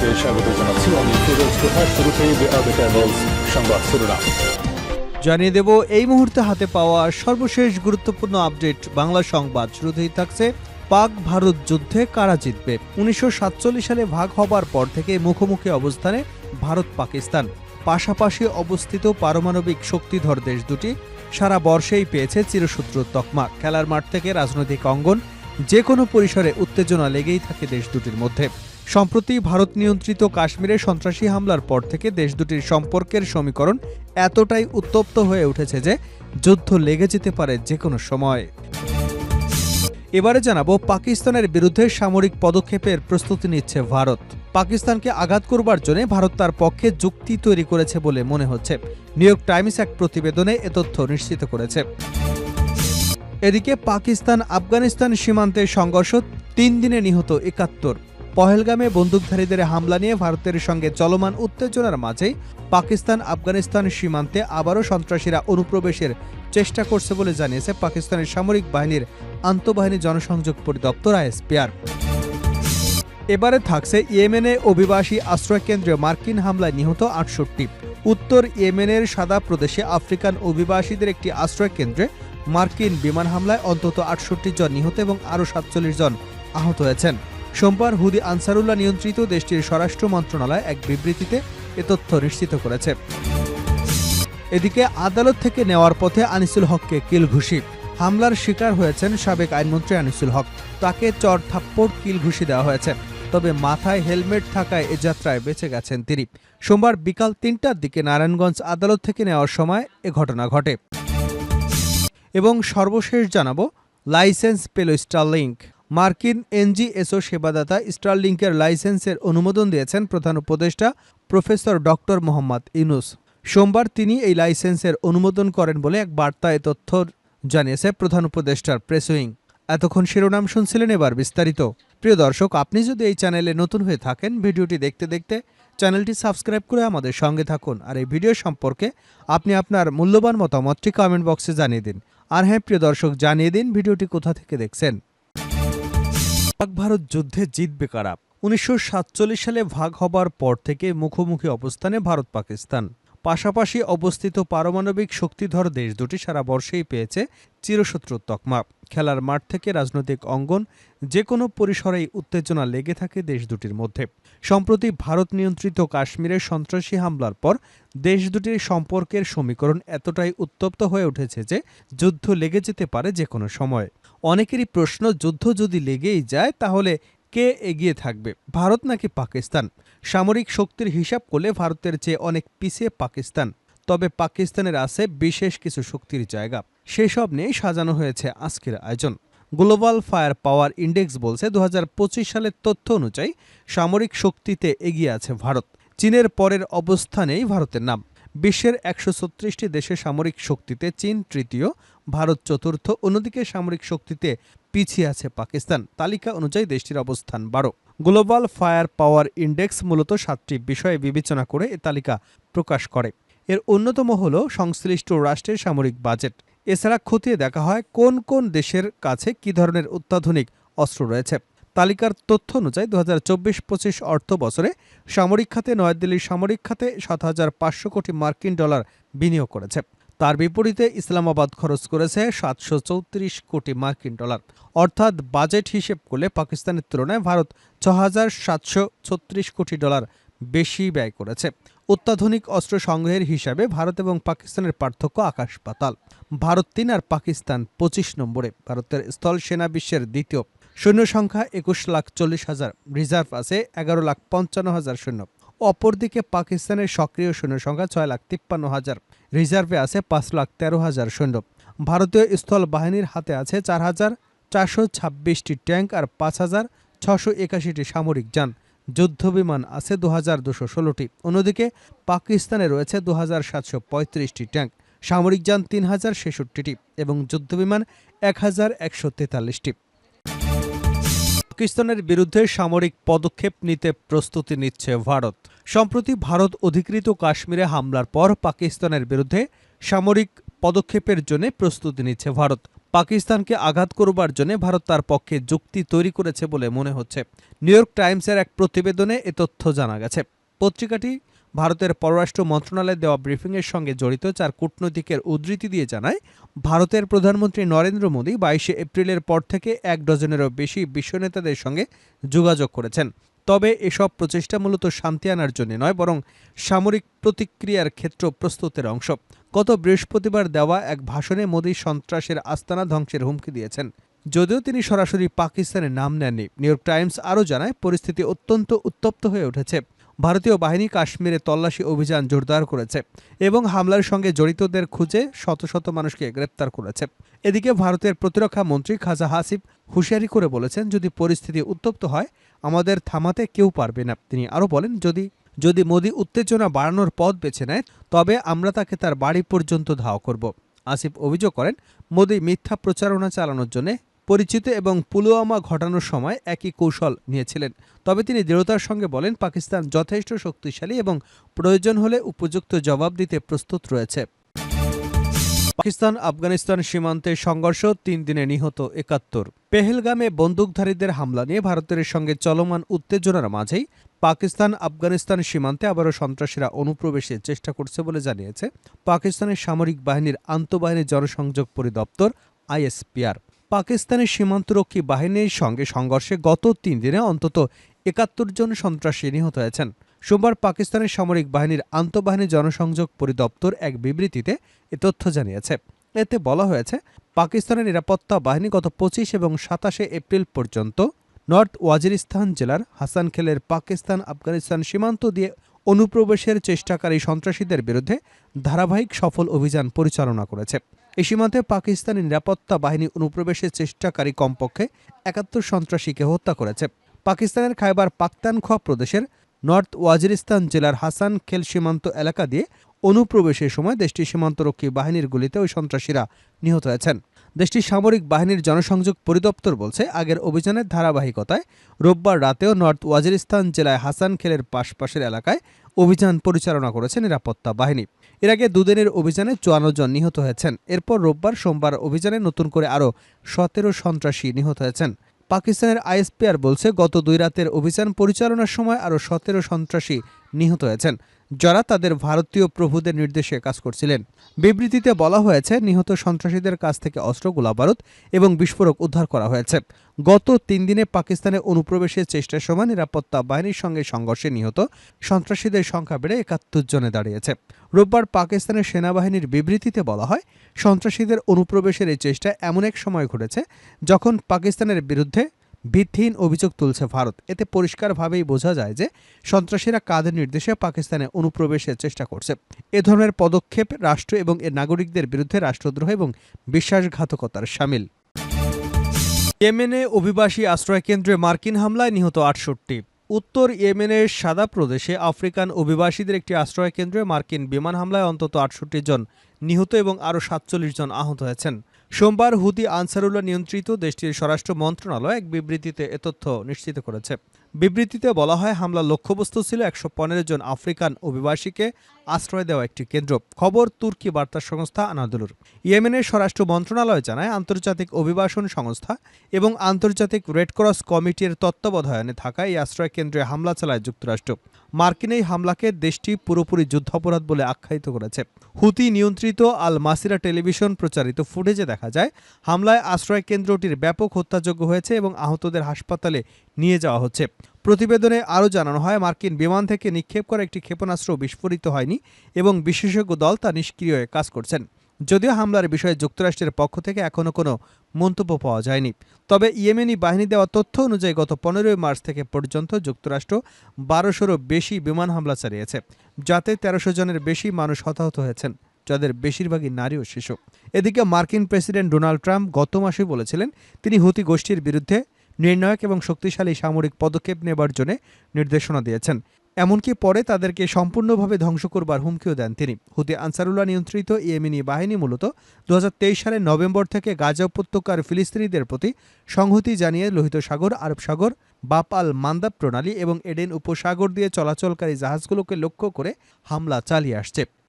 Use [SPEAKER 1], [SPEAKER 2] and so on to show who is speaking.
[SPEAKER 1] আপনাদেরকে স্বাগত জানাচ্ছি। আমি ফিরোজ আবে ক্যাবলস সংবাদ শিরোনাম
[SPEAKER 2] জানিয়ে দেব, এই মুহূর্তে হাতে পাওয়া সর্বশেষ গুরুত্বপূর্ণ আপডেট বাংলা সংবাদ। শুরুতেই থাকছে পাক ভারত যুদ্ধে কারা জিতবে? উনিশশো সাতচল্লিশ সালে ভাগ হবার পর থেকে মুখোমুখি অবস্থানে ভারত, পাকিস্তান। পাশাপাশি অবস্থিত পারমাণবিক শক্তিধর দেশ দুটি সারা বর্ষেই পেয়েছে চিরশত্রুর তকমা। খেলার মাঠ থেকে রাজনৈতিক অঙ্গন যে কোনো পরিসরে উত্তেজনা লেগেই থাকে দেশ দুটির মধ্যে। সম্প্রতি ভারত নিয়ন্ত্রিত কাশ্মীরে সন্ত্রাসী হামলার পর থেকে দেশ দুটির সম্পর্কের সমীকরণ এতটাই উত্তপ্ত হয়ে উঠেছে যে যুদ্ধ লেগে যেতে পারে যে কোনো সময়। এবারে জানাব, পাকিস্তানের বিরুদ্ধে সামরিক পদক্ষেপের প্রস্তুতি নিচ্ছে ভারত। পাকিস্তানকে আঘাত করবার জন্য ভারত তার পক্ষে যুক্তি তৈরি করেছে বলে মনে হচ্ছে। নিউ ইয়র্ক টাইমস এক প্রতিবেদনে এ তথ্য নিশ্চিত করেছে। এদিকে পাকিস্তান আফগানিস্তান সীমান্তে সংঘর্ষ তিন দিনে নিহত একাত্তর। পহেলগামে বন্দুকধারীদের হামলা নিয়ে ভারতের সঙ্গে চলমান উত্তেজনার মাঝেই পাকিস্তান আফগানিস্তান সীমান্তে আবারও সন্ত্রাসীরা অনুপ্রবেশের চেষ্টা করছে বলে জানিয়েছে পাকিস্তানের সামরিক বাহিনীর আন্তঃবাহিনী জনসংযোগ পরিদপ্তর আইএসপিআর। এবারে থাকছে ইয়েমেনে অভিবাসী আশ্রয় কেন্দ্রে মার্কিন হামলায় নিহত আটষট্টি। উত্তর ইয়েমেনের সাদা প্রদেশে আফ্রিকান অভিবাসীদের একটি আশ্রয় কেন্দ্রে মার্কিন বিমান হামলায় অন্তত আটষট্টি জন নিহত এবং আরও সাতচল্লিশ জন আহত হয়েছেন। সোমবার হুদি আনসারুল্লাহ নিয়ন্ত্রিত দেশটির স্বরাষ্ট্র মন্ত্রণালয় এক বিবৃতিতে এ তথ্য নিশ্চিত করেছে। এদিকে আদালত থেকে নেওয়ার পথে আনিসুল হককে কিল ঘুষি হামলার শিকার হয়েছেন সাবেক আইনমন্ত্রী আনিসুল হক। তাকে চর থাপ্পড় কিল ঘুষি দেওয়া হয়েছে। তবে মাথায় হেলমেট থাকায় এ যাত্রায় বেঁচে গেছেন তিনি। সোমবার বিকাল তিনটার দিকে নারায়ণগঞ্জ আদালত থেকে নেওয়ার সময় এ ঘটনা ঘটে। এবং সর্বশেষ জানাব, লাইসেন্স পেল স্টারলিংক। মার্কিন এনজিএসও সেবাদাতা স্টারলিংকের লাইসেন্সের অনুমোদন দিয়েছেন প্রধান উপদেষ্টা প্রফেসর ডক্টর মোহাম্মদ ইউনুস। সোমবার তিনি এই লাইসেন্সের অনুমোদন করেন বলে এক বার্তায় তথ্য জানিয়েছে প্রধান উপদেষ্টার প্রেসুইং এতক্ষণ শিরোনাম শুনছিলেন এবার বিস্তারিত। প্রিয় দর্শক, আপনি যদি এই চ্যানেলে নতুন হয়ে থাকেন, ভিডিওটি দেখতে দেখতে চ্যানেলটি সাবস্ক্রাইব করে আমাদের সঙ্গে থাকুন আর এই ভিডিও সম্পর্কে আপনি আপনার মূল্যবান মতামতটি কমেন্ট বক্সে জানিয়ে দিন। আর হ্যাঁ প্রিয় দর্শক, জানিয়ে দিন ভিডিওটি কোথা থেকে দেখছেন। পাক ভারত যুদ্ধে জিতবে কারা? উনিশশো সাতচল্লিশ সালে ভাগ হবার পর থেকে মুখোমুখি অবস্থানে ভারত পাকিস্তান পাশাপাশি অবস্থিত পারমাণবিক শক্তিধর দেশ দুটি সারা বর্ষেই পেয়েছে চিরশত্রুর তকমা। খেলার মাঠ থেকে রাজনৈতিক অঙ্গন যে কোনো পরিসরেই উত্তেজনা লেগে থাকে দেশ দুটির মধ্যে। সম্প্রতি ভারত নিয়ন্ত্রিত কাশ্মীরে সন্ত্রাসী হামলার পর দেশ দুটির সম্পর্কের সমীকরণ এতটাই উত্তপ্ত হয়ে উঠেছে যে যুদ্ধ লেগে যেতে পারে যে কোনো সময়। অনেকেরই প্রশ্ন, যুদ্ধ যদি লেগেই যায়, তাহলে কে এগিয়ে থাকবে? ভারত নাকি পাকিস্তান? সামরিক শক্তির হিসাব করলে ভারতের চেয়ে অনেক পিছিয়ে পাকিস্তান। তবে পাকিস্তানের আছে বিশেষ কিছু শক্তির জায়গা। সেসব নিয়েই সাজানো হয়েছে আজকের আয়োজন। গ্লোবাল ফায়ার পাওয়ার ইন্ডেক্স বলছে দু হাজার পঁচিশ সালের তথ্য অনুযায়ী সামরিক শক্তিতে এগিয়ে আছে ভারত। চীনের পরের অবস্থানেই ভারতের নাম। বিশ্বের একশো ছত্রিশটি দেশের সামরিক শক্তিতে চীন তৃতীয়, ভারত চতুর্থ, অন্যদিকে সামরিক শক্তিতে পিছিয়ে আছে পাকিস্তান। তালিকা অনুযায়ী দেশটির অবস্থান বারো। গ্লোবাল ফায়ার পাওয়ার ইন্ডেক্স মূলত সাতটি বিষয়ে বিবেচনা করে এ তালিকা প্রকাশ করে। এর অন্যতম হল সংশ্লিষ্ট রাষ্ট্রের সামরিক বাজেট। এছাড়া খতিয়ে দেখা হয় কোন কোন দেশের কাছে কী ধরনের অত্যাধুনিক অস্ত্র রয়েছে। তালিকার তথ্য অনুযায়ী দু হাজার চব্বিশ পঁচিশ অর্থ বছরে সামরিক খাতে নয়াদিল্লির সামরিক খাতে সাত হাজার পাঁচশো কোটি মার্কিন ডলার বিনিয়োগ করেছে। তার বিপরীতে ইসলামাবাদ খরচ করেছে সাতশো চৌত্রিশ কোটি মার্কিন ডলার। অর্থাৎ বাজেট হিসেব করলে পাকিস্তানের তুলনায় ভারত ছ হাজার সাতশো ছত্রিশ কোটি ডলার বেশি ব্যয় করেছে। অত্যাধুনিক অস্ত্র সংগ্রহের হিসাবে ভারত এবং পাকিস্তানের পার্থক্য আকাশ পাতাল। ভারত তিন আর পাকিস্তান পঁচিশ নম্বরে, ভারতের স্থল সেনা বিশ্বের দ্বিতীয়। সৈন্য সংখ্যা একুশ লাখ চল্লিশ হাজার, রিজার্ভ আছে এগারো লাখ পঞ্চান্ন হাজার সৈন্য। অপরদিকে পাকিস্তানের সক্রিয় সৈন্য সংখ্যা ছয় লাখ তিপ্পান্ন হাজার। রিজার্ভে আছে পাঁচ লাখ তেরো হাজার সৈন্য। ভারতীয় স্থল বাহিনীর হাতে আছে চার হাজার চারশো ছাব্বিশটি ট্যাঙ্ক আর পাঁচ হাজার ছশো একাশিটি সামরিক যান। যুদ্ধবিমান আছে দু হাজার দুশো ষোলোটি। অন্যদিকে পাকিস্তানে রয়েছে দু হাজার সাতশো পঁয়ত্রিশটি ট্যাঙ্ক। সামরিক যান তিন হাজার ছেষট্টিটি এবং যুদ্ধবিমান এক হাজার একশো তেতাল্লিশটি। পাকিস্তানের বিরুদ্ধে সামরিক পদক্ষেপ নিতে প্রস্তুতি নিচ্ছে ভারত। সম্প্রতি ভারত অধিকৃত কাশ্মীরে হামলার পর পাকিস্তানের বিরুদ্ধে সামরিক পদক্ষেপের জন্য প্রস্তুতি নিচ্ছে ভারত। পাকিস্তানকে আঘাত করবার জন্য ভারত তার পক্ষে যুক্তি তৈরি করেছে বলে মনে হচ্ছে। নিউ ইয়র্ক টাইমসের এক প্রতিবেদনে এ তথ্য জানা গেছে। পত্রিকাটি ভারতের পররাষ্ট্র মন্ত্রণালয়ে দেওয়া ব্রিফিংয়ের সঙ্গে জড়িত চার কূটনৈতিকের উদ্ধৃতি দিয়ে জানায়, ভারতের প্রধানমন্ত্রী নরেন্দ্র মোদী বাইশে এপ্রিলের পর থেকে এক ডজনেরও বেশি বিশ্ব নেতাদের সঙ্গে যোগাযোগ করেছেন। তবে এসব প্রচেষ্টা মূলত শান্তি আনার জন্য নয়, বরং সামরিক প্রতিক্রিয়ার ক্ষেত্র প্রস্তুতের অংশ। গত বৃহস্পতিবার দেওয়া এক ভাষণে মোদী সন্ত্রাসের আস্তানা ধ্বংসের হুমকি দিয়েছেন। যদিও তিনি সরাসরি পাকিস্তানের নাম নেননি, নিউ ইয়র্ক টাইমস আরও জানায়, পরিস্থিতি অত্যন্ত উত্তপ্ত হয়ে উঠেছে। ভারতীয় বাহিনী কাশ্মীরে তল্লাশি অভিযান জোরদার করেছে এবং হামলার সঙ্গে জড়িতদের খুঁজে শত শত মানুষকে গ্রেপ্তার করেছে। এদিকে ভারতের প্রতিরক্ষা মন্ত্রী খাজা হাসিফ হুঁশিয়ারি করে বলেছেন, যদি পরিস্থিতি উত্তপ্ত হয়, আমাদের থামাতে কেউ পারবে না। তিনি আরও বলেন, যদি যদি মোদী উত্তেজনা বাড়ানোর পথ বেছে নেয়, তবে আমরা তাকে তার বাড়ি পর্যন্ত ধাওয়া করব। আসিফ অভিযোগ করেন, মোদী মিথ্যা প্রচারণা চালানোর জন্য পরিচিত এবং পুলওয়ামা ঘটানোর সময় একই কৌশল নিয়েছিলেন। তবে তিনি দৃঢ়তার সঙ্গে বলেন, পাকিস্তান যথেষ্ট শক্তিশালী এবং প্রয়োজন হলে উপযুক্ত জবাব দিতে প্রস্তুত রয়েছে। পাকিস্তান আফগানিস্তান সীমান্তে সংঘর্ষ তিন দিনে নিহত একাত্তর। পেহেলগামে বন্দুকধারীদের হামলা নিয়ে ভারতের সঙ্গে চলমান উত্তেজনার মাঝেই পাকিস্তান আফগানিস্তান সীমান্তে আবারও সন্ত্রাসীরা অনুপ্রবেশের চেষ্টা করছে বলে জানিয়েছে পাকিস্তানের সামরিক বাহিনীর আন্তঃবাহিনী জনসংযোগ পরিদপ্তর আইএসপিআর। পাকিস্তানের সীমান্তরক্ষী বাহিনীর সঙ্গে সংঘর্ষে গত তিন দিনে অন্তত একাত্তর জন সন্ত্রাসী নিহত হয়েছেন। সোমবার পাকিস্তানের সামরিক বাহিনীর আন্তঃবাহিনী জনসংযোগ পরিদপ্তর এক বিবৃতিতে এ তথ্য জানিয়েছে। এতে বলা হয়েছে, পাকিস্তানের নিরাপত্তা বাহিনী গত পঁচিশ এবং সাতাশে এপ্রিল পর্যন্ত নর্থ ওয়াজিরিস্তান জেলার হাসানখেলের পাকিস্তান আফগানিস্তান সীমান্ত দিয়ে অনুপ্রবেশের চেষ্টাকারী সন্ত্রাসীদের বিরুদ্ধে ধারাবাহিক সফল অভিযান পরিচালনা করেছে। এই সীমান্তে পাকিস্তানি নিরাপত্তা বাহিনী অনুপ্রবেশের চেষ্টাকারী কমপক্ষে একাত্তর সন্ত্রাসীকে হত্যা করেছে। পাকিস্তানের খাইবার পাক্তানখোয়া প্রদেশের নর্থ ওয়াজিরিস্তান জেলার হাসান খেল সীমান্ত এলাকা দিয়ে অনুপ্রবেশের সময় দেশটির সীমান্তরক্ষী বাহিনীর গুলিতে ওই সন্ত্রাসীরা নিহত হয়েছেন। দেশটির সামরিক বাহিনীর জনসংযোগ পরিদপ্তর বলছে, আগের অভিযানের ধারাবাহিকতায় রোববার রাতেও নর্থ ওয়াজিরিস্তান জেলায় হাসান খেলের পাশপাশের এলাকায় অভিযান পরিচালনা করেছে নিরাপত্তা বাহিনী। এর আগে দুদিনের অভিযানে চুয়ান্ন জন নিহত হয়েছেন। এরপর রোববার সোমবার অভিযানে নতুন করে আরও সতেরো সন্ত্রাসী নিহত হয়েছেন। পাকিস্তানের আইএসপিআর বলছে, গত দুই রাতের অভিযান পরিচালনার সময় আরও সতেরো সন্ত্রাসী নিহত হয়েছেন। যারা তাদের ভারতীয় প্রভুদের নির্দেশে কাজ করছিলেন। বিবৃতিতে বলা হয়েছে, নিহত সন্ত্রাসীদের কাছ থেকে অস্ত্র, গোলাবারুদ এবং বিস্ফোরক উদ্ধার করা হয়েছে। গত তিন দিনে পাকিস্তানে অনুপ্রবেশের চেষ্টার সময় নিরাপত্তা বাহিনীর সঙ্গে সংঘর্ষে নিহত সন্ত্রাসীদের সংখ্যা বেড়ে একাত্তর জনে দাঁড়িয়েছে। রোববার পাকিস্তানের সেনাবাহিনীর বিবৃতিতে বলা হয়, সন্ত্রাসীদের অনুপ্রবেশের এই চেষ্টা এমন এক সময় ঘটেছে যখন পাকিস্তানের বিরুদ্ধে ভিত্তিহীন অভিযোগ তুলছে ভারত। এতে পরিষ্কারভাবেই বোঝা যায় যে সন্ত্রাসীরা কাদের নির্দেশে পাকিস্তানে অনুপ্রবেশের চেষ্টা করছে। এ ধরনের পদক্ষেপ রাষ্ট্র এবং এর নাগরিকদের বিরুদ্ধে রাষ্ট্রদ্রোহ এবং বিশ্বাসঘাতকতার সামিল। ইয়েমেনে অভিবাসী আশ্রয়কেন্দ্রে মার্কিন হামলায় নিহত আটষট্টি। উত্তর ইয়েমেনের সাদা প্রদেশে আফ্রিকান অভিবাসীদের একটি আশ্রয়কেন্দ্রে মার্কিন বিমান হামলায় অন্তত আটষট্টি জন নিহত এবং আরও সাতচল্লিশ জন আহত হয়েছেন। সোমবার হুদি আনসারুল্লাহ নিয়ন্ত্রিত দেশটির স্বরাষ্ট্র মন্ত্রণালয় এক বিবৃতিতে এ তথ্য নিশ্চিত করেছে। বিবৃতিতে বলা হয়, হামলার লক্ষ্যবস্তু ছিল একশো পনেরো জন আফ্রিকান অভিবাসীকে আশ্রয় দেওয়া একটি কেন্দ্র। খবর তুর্কি বার্তা সংস্থা আনাদুলুর। ইয়েমেনের স্বরাষ্ট্র মন্ত্রণালয় জানায়, আন্তর্জাতিক অভিবাসন সংস্থা এবং আন্তর্জাতিক রেডক্রস কমিটির তত্ত্বাবধানে থাকা এই আশ্রয় কেন্দ্রে হামলা চালায় যুক্তরাষ্ট্র। মার্কিন এই হামলাকে দেশটি পুরোপুরি যুদ্ধাপরাধ বলে আখ্যায়িত করেছে। হুতি নিয়ন্ত্রিত আল মাসিরা টেলিভিশন প্রচারিত ফুটেজে দেখা যায়, হামলায় আশ্রয় কেন্দ্রটির ব্যাপক হত্যাযোগ্য হয়েছে এবং আহতদের হাসপাতালে নিয়ে যাওয়া হচ্ছে। প্রতিবেদনে আরও জানানো হয়, মার্কিন বিমান থেকে নিক্ষেপ করা একটি ক্ষেপণাস্ত্র বিস্ফোরিত হয়নি এবং বিশেষজ্ঞ দল তা নিষ্ক্রিয় হয়ে কাজ করছেন। যদিও হামলার বিষয়ে যুক্তরাষ্ট্রের পক্ষ থেকে এখনও কোনো মন্তব্য পাওয়া যায়নি। তবে ইয়েমেনি বাহিনী দেওয়া তথ্য অনুযায়ী গত পনেরোই মার্চ থেকে পর্যন্ত যুক্তরাষ্ট্র বারোশোরও বেশি বিমান হামলা চালিয়েছে, যাতে তেরোশো জনের বেশি মানুষ হতাহত হয়েছেন, যাদের বেশিরভাগই নারী ও শিশু। এদিকে মার্কিন প্রেসিডেন্ট ডোনাল্ড ট্রাম্প গত মাসে বলেছিলেন, তিনি হুতি গোষ্ঠীর বিরুদ্ধে নির্ণায়ক এবং শক্তিশালী সামরিক পদক্ষেপ নেবার জন্য নির্দেশনা দিয়েছেন। এমনকি পরে তাদেরকে সম্পূর্ণভাবে ধ্বংস করবার হুমকিও দেন তিনি। হুতি আনসারুল্লাহ নিয়ন্ত্রিত ইয়েমেনি বাহিনী মূলত দু হাজার তেইশ সালের নভেম্বর থেকে গাজা উপত্যকার ফিলিস্তিনিদের প্রতি সংহতি জানিয়ে লোহিত সাগর, আরব সাগর, বাপ আল মান্দাব প্রণালী এবং এডেন উপসাগর দিয়ে চলাচলকারী জাহাজগুলোকে লক্ষ্য করে হামলা চালিয়ে আসছে।